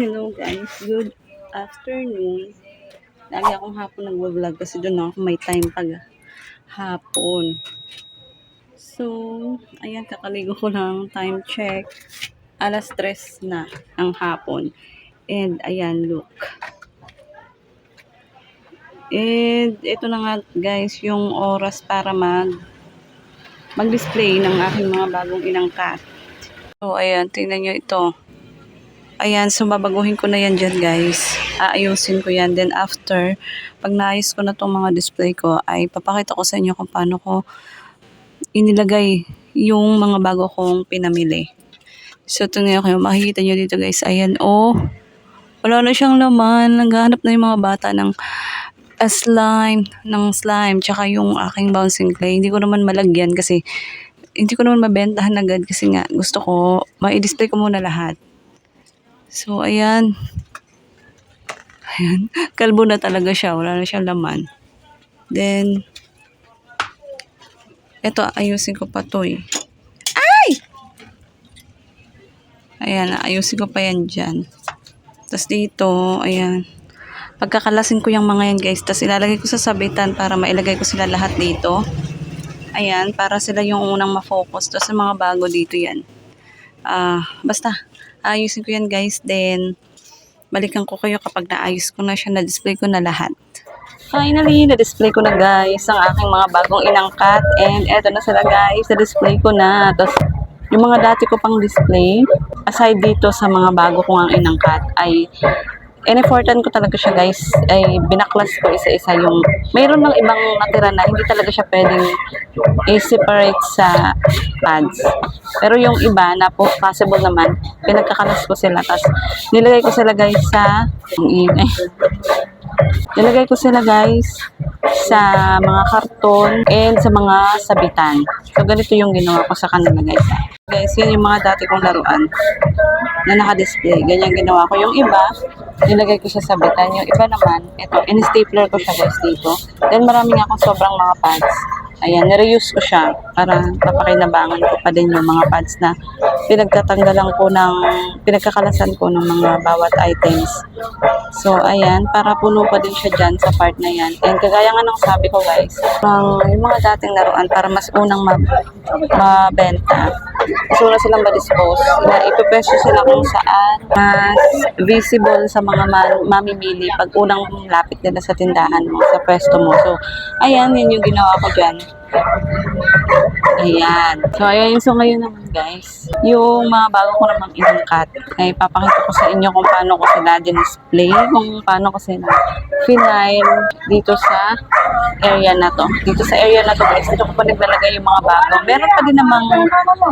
hello guys. Good afternoon. Lagi akong hapon nag-vlog kasi doon ako may time pag hapon. So, ayan, kakaligo ko lang. Time check. Alas 3 na ang hapon. And, ayan, look. And, ito na nga guys, yung oras para mag mag-display ng aking mga bagong inang cat. So, ayan, tingnan nyo ito. Ayan, so babaguhin ko na yan dyan guys. Aayusin ko yan. Then after, pag naayos ko na itong mga display ko, ay papakita ko sa inyo kung paano ko inilagay yung mga bago kong pinamili. So, ito nga kayo. Makikita nyo dito guys. Ayan, oh. Wala na siyang laman. Naghahanap na yung mga bata ng ah, slime, ng slime, tsaka yung aking bouncing clay. Hindi ko naman malagyan kasi hindi ko naman mabentahan agad kasi nga gusto ko, ma-display ko muna lahat. So, ayan. Ayan. Kalbo na talaga siya. Wala na siyang laman. Then, eto, ayusin ko pa to eh. Ay! Ayan, ayusin ko pa yan dyan. Tapos dito, ayan. Pagkakalasin ko yung mga yan guys. Tapos ilalagay ko sa sabitan para mailagay ko sila lahat dito. Ayan, para sila yung unang ma-focus. Tapos mga bago dito yan. Ah, basta, ayusin ko yan guys. Then, balikan ko kayo kapag naayos ko na siya, na-display ko na lahat. Finally, na-display ko na guys ang aking mga bagong inangkat. And eto na sila guys, na-display ko na. Tapos, yung mga dati ko pang display, aside dito sa mga bago ko ang inangkat, ay in-effortan ko talaga siya guys, ay binaklas ko isa-isa yung, mayroon ng ibang natira na hindi talaga siya pwedeng i-separate sa pads. Pero yung iba na po possible naman, pinagkakalas ko sila. Tapos nilagay ko sila guys sa, ingay. Nilagay ko sila guys sa mga karton and sa mga sabitan. So ganito yung ginawa ko sa kanila guys. Guys, yun yung mga dati kong laruan na naka-display. Ganyan ginawa ko. Yung iba, nilagay ko siya sa sabitan. Yung iba naman, ito, in-stapler ko siya guys dito. Then marami nga akong sobrang mga pads. Ayan, nireuse ko siya para papakinabangan ko pa din yung mga pads na pinagtatanggalan ko ng, pinagkakalasan ko ng mga bawat items. So, ayan, para puno pa din siya dyan sa part na yan. And kagaya nga ng sabi ko guys, ng yung mga dating laruan para mas unang ma mabenta, mas una silang ma-dispose, na ipipwesto sila kung saan mas visible sa mga ma- mamimili pag unang lapit nila sa tindahan mo, sa pwesto mo. So, ayan, yun yung ginawa ko dyan. Ayan. So, ayan. So, ngayon naman, guys, yung mga bago ko namang inangkat, ay papakita ko sa inyo kung paano ko sila display, kung paano ko sila final dito sa area na to. Dito sa area na to, guys, dito ko pa naglalagay yung mga bago. Meron pa din namang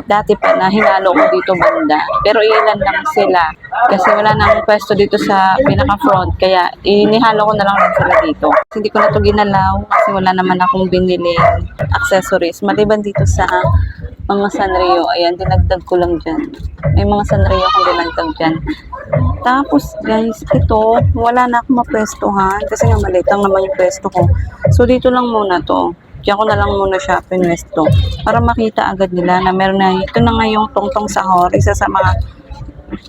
dati pa na hinalo ko dito banda. Pero ilan lang sila. Kasi wala nang pwesto dito sa pinaka-front. Kaya inihalo ko na lang din sila dito. Hindi ko na to ginalaw kasi wala naman akong binili accessories. Maliban dito sa mga Sanrio. Ayan, dinagdag ko lang dyan. May mga Sanrio akong dinagdag dyan. Tapos, guys, ito, wala na akong mapwestuhan kasi nga maliit lang naman yung pwesto ko. So, dito lang muna to. Diyan ko na lang muna siya pinwesto para makita agad nila na meron na, ito na nga yung tungtong sahor, isa sa mga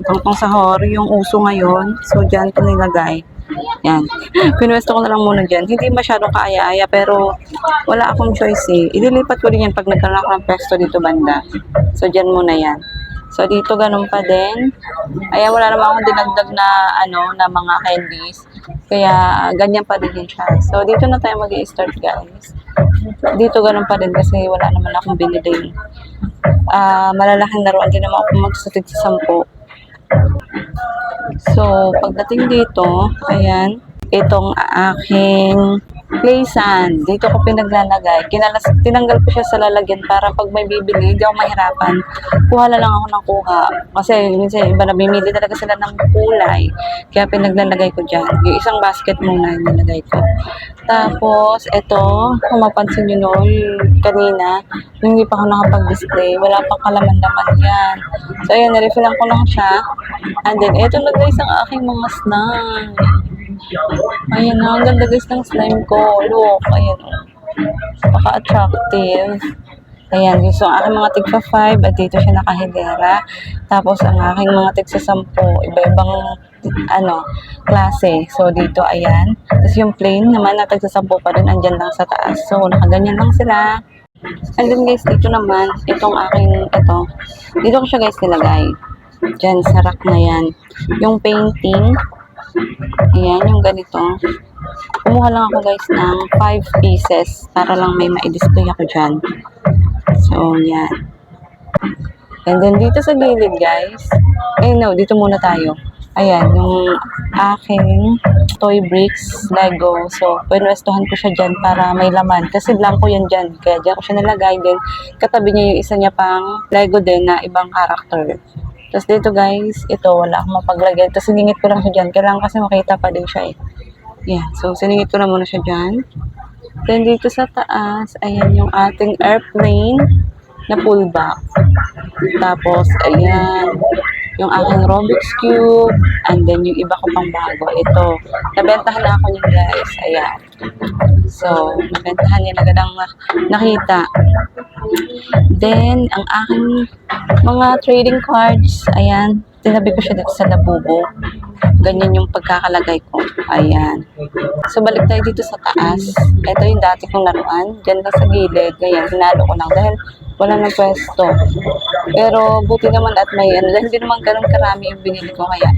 tungtong sahor, yung uso ngayon. So, dyan ko nilagay. Yan. Pinwesto ko na lang muna dyan. Hindi masyadong kaaya-aya pero wala akong choice eh. Ililipat ko rin yan pag nagkaroon ako ng pwesto dito banda. So, dyan muna yan. So, dito ganun pa din. Ayan, wala naman akong dinagdag na, ano, na mga candies. Kaya, ganyan pa din siya. So, dito na tayo mag start guys. Dito ganun pa din kasi wala naman akong binili. Ah, malalaking laruan din naman ako magsatig sa sampu. So, pagdating dito, ayan, itong aking play sand. Dito ko pinaglalagay. Kinalas, tinanggal ko siya sa lalagyan para pag may bibili, hindi ako mahirapan. Kuha na lang ako ng kuha. Kasi minsan iba na bimili talaga sila ng kulay. Kaya pinaglalagay ko dyan. Yung isang basket muna yung nilagay ko. Tapos, ito, kung mapansin nyo no, yung kanina, hindi pa ako nakapag-display, wala pang kalaman-laman yan. So, ayan, nirefillan ko lang siya. And then, ito na guys ang aking mga snack. Ayan na, ang ganda guys ng slime ko. Look, ayan. Napaka-attractive. Ayan, so ang aking mga tigpa 5 at dito siya nakahilera. Tapos ang aking mga tigsa 10, iba-ibang ano, klase. So dito, ayan. Tapos yung plain naman na tagsa 10 pa rin, andyan lang sa taas. So nakaganyan lang sila. And then guys, dito naman, itong aking, ito, dito ko siya guys nilagay. Diyan sa rack na yan. Yung painting, ayan, yung ganito. Kumuha lang ako guys ng 5 pieces para lang may ma-display ako dyan. So, yan. And then dito sa gilid guys, eh no, dito muna tayo. Ayan, yung aking toy bricks, Lego. So, pinwestuhan ko siya dyan para may laman. Kasi blanco yan dyan. Kaya dyan ko siya nalagay. Then, katabi niya yung isa niya pang Lego din na ibang character. Tapos dito guys, ito wala akong mapaglagay. Tapos siningit ko lang siya dyan. Kailangan kasi makita pa din siya eh. Yeah, so siningit ko na muna siya dyan. Then dito sa taas, ayan yung ating airplane na pullback. Tapos, ayan, yung aking Rubik's Cube, and then yung iba ko pang bago. Ito, nabentahan na ako niyan guys. Ayan. So, nabentahan niya agad ang nakita. Then, ang aking mga trading cards, ayan, tinabi ko siya dito sa labubo. Ganyan yung pagkakalagay ko. Ayan. So, balik tayo dito sa taas. Ito yung dati kong laruan. Diyan lang sa gilid. Ganyan, hinalo ko lang. Dahil wala nang pwesto. Pero, buti naman at may, ano, dahil hindi naman ganun karami yung binili ko. Kaya,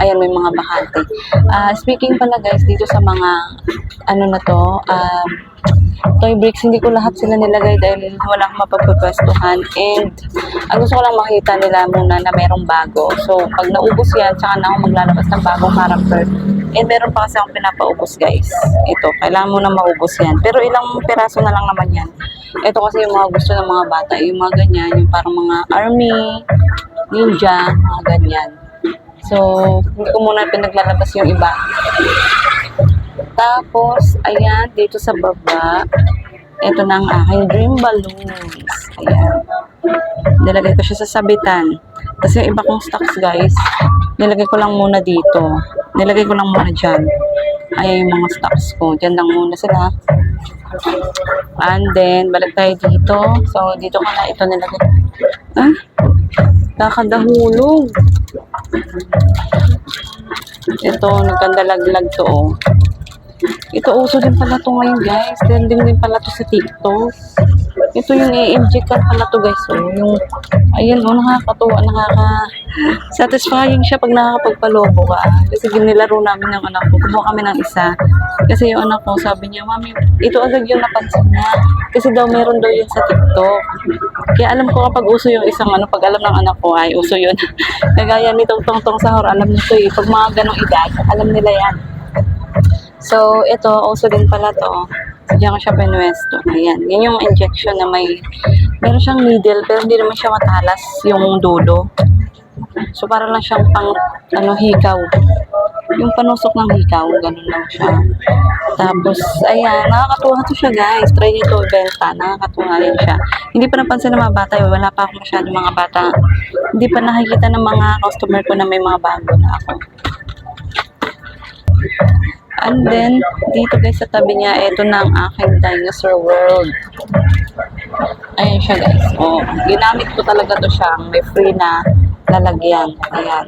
ayan, may mga bakante. Ah, speaking pala guys, dito sa mga, ano na to, um, toy bricks, hindi ko lahat sila nilagay dahil wala akong mapagpapwestuhan. And, ang gusto ko lang makita nila muna na merong bago. So, pag naubos yan, tsaka na ako maglalabas ng bagong character. And meron pa kasi akong pinapaubos guys. Ito, kailangan mo na maubos yan. Pero ilang peraso na lang naman yan. Ito kasi yung mga gusto ng mga bata, yung mga ganyan, yung parang mga army, ninja, mga ganyan. So, hindi ko muna pinaglalabas yung iba. Tapos, ayan, dito sa baba, ito na ang aking dream balloons. Ayan. Nilagay ko siya sa sabitan. Kasi yung iba kong stocks, guys, nilagay ko lang muna dito. Nilagay ko lang muna dyan. Ayan yung mga stocks ko. Dyan lang muna sila. And then, balik tayo dito. So, dito ko na ito nilagay. Ah? Kakadahulog. Ito, nagkandalaglag to, oh. Ito, uso din pala to ngayon, guys. Trending din pala to sa TikTok. Ito yung AMG car pala to, guys. So, yung, ayan, oh, nakakatuwa, nakaka, satisfying siya pag nakakapagpalobo ka. Kasi ginilaro namin ng anak ko. Kumuha kami ng isa. Kasi yung anak ko, sabi niya, Mami, ito agad yung napansin niya. Kasi daw meron daw yun sa TikTok. Kaya alam ko kapag uso yung isang ano, pag alam ng anak ko, ay uso yun. Kagaya nitong tongtong sahur, alam nito eh. Pag mga ganong edad, alam nila yan. So, ito, also din pala to. Diyan ko siya pinwesto. Ayan. Yan yung injection na may, meron siyang needle, pero hindi naman siya matalas yung dulo. So, para lang siyang pang, ano, hikaw. Yung panusok ng hikaw, ganun lang siya. Tapos, ayan, nakakatuwa to siya, guys. Try nyo to ibenta. Nakakatuwa rin siya. Hindi pa napansin ng mga bata. eh. Wala pa ako masyado mga bata. Hindi pa nakikita ng mga customer ko na may mga bago na ako. And then, dito guys sa tabi niya, ito na ang aking dinosaur world. Ayan siya guys. Oh, ginamit ko talaga to siya. May free na lalagyan. Ayan.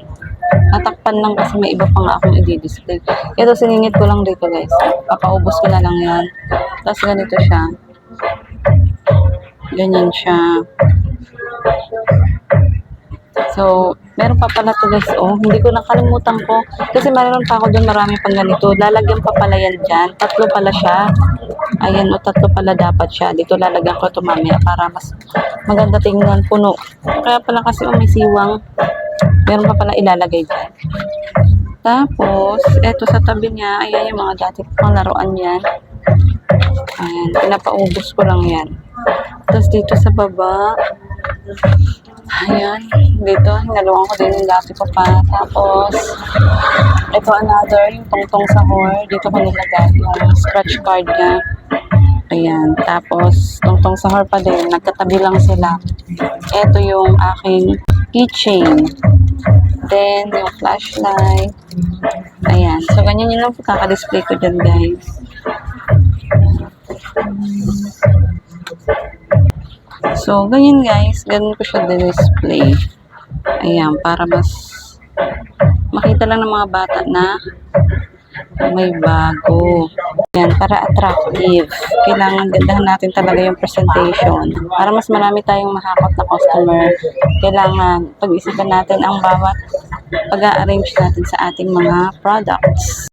Natakpan lang kasi may iba pang akong i-display. Ito, siningit ko lang dito guys. Papaubos ko na lang yan. Tapos ganito siya. Ganyan siya. So, meron pa pala to guys. Oh, hindi ko nakalimutan ko. Kasi meron pa ako doon marami pang ganito. Lalagyan pa pala yan dyan. Tatlo pala siya. Ayan, o tatlo pala dapat siya. Dito lalagyan ko ito mamaya para mas maganda tingnan puno. Kaya pala kasi oh, may siwang. Meron pa pala ilalagay dyan. Tapos, eto sa tabi niya, ayan yung mga dati pang laruan yan. Ayan, pinapaubos ko lang yan. Tapos dito sa baba, ayan, dito, hinaluan ko din yung dati ko pa. Tapos, ito another, yung tongtong sahur. Dito ko nilagay yung scratch card niya. Ayan, tapos, tongtong sahur pa din, nagkatabi lang sila. Ito yung aking keychain. Then, yung flashlight. Ayan. So, ganyan yun lang po kaka-display ko dyan, guys. So, ganyan guys. Ganun ko siya display. Ayan, para mas makita lang ng mga bata na may bago. Ayan, para attractive. Kailangan gandahan natin talaga yung presentation. Para mas marami tayong mahakot na customer, kailangan pag-isipan natin ang bawat pag-arrange natin sa ating mga products.